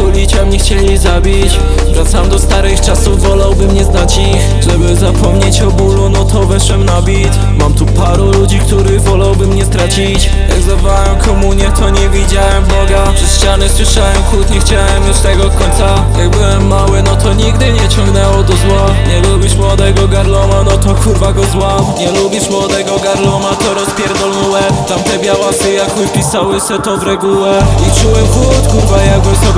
tulić, a mnie chcieli zabić. Wracam do starych czasów, wolałbym nie znać ich. Żeby zapomnieć o bólu, no to weszłem na bit. Mam tu paru ludzi, których wolałbym nie stracić. Jak zawałem komunię, to nie widziałem Boga. Przez ściany słyszałem chłód, nie chciałem już tego końca. Jak byłem mały, no to nigdy nie ciągnęło do zła. Nie lubisz młodego garloma, no to kurwa go złam. Nie lubisz młodego garloma, to rozpierdol mu łeb. Tamte białasy jak chuj pisały se to w regułę. I czułem chłód, kurwa jakbym sobie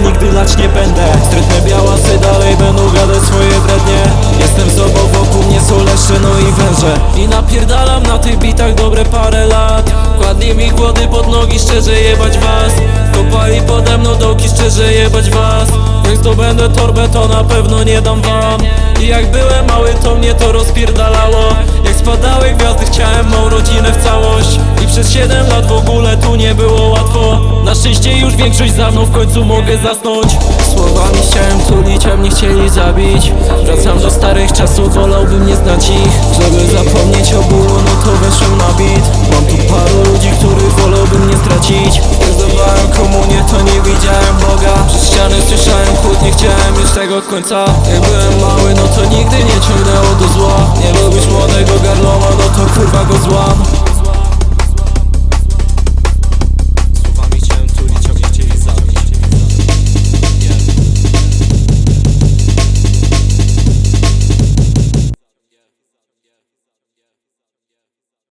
nigdy lać nie będę. Strytne białasy dalej będą gadać swoje brednie. Jestem sobą, wokół mnie są leszcze, no i węże. I napierdalam na tych bitach dobre parę lat. Kładli mi głody pod nogi, szczerze jebać was. Kopali pode mną dołki, szczerze jebać was. Jak zdobędę torbę, to na pewno nie dam wam. I jak byłem mały, to mnie to rozpierdalało. Jak spadały gwiazdy, chciałem mą rodzinę w całość I przez 7 lat w ogóle tu nie było łatwo. Na szczęście już większość za mną, w końcu mogę zasnąć. Słowami chciałem tulić, a mnie chcieli zabić. Wracam do starych czasów, wolałbym nie znać ich. Żeby zapomnieć o bólu, no to weszłem na bit. Mam tu paru ludzi, których wolałbym nie stracić. Jak zdawałem komunię, to nie widziałem Boga. Przez ściany słyszałem chłód, nie chciałem już tego końca. Jak byłem mały, no to nigdy nie ciągnęło do zła. Nie lubisz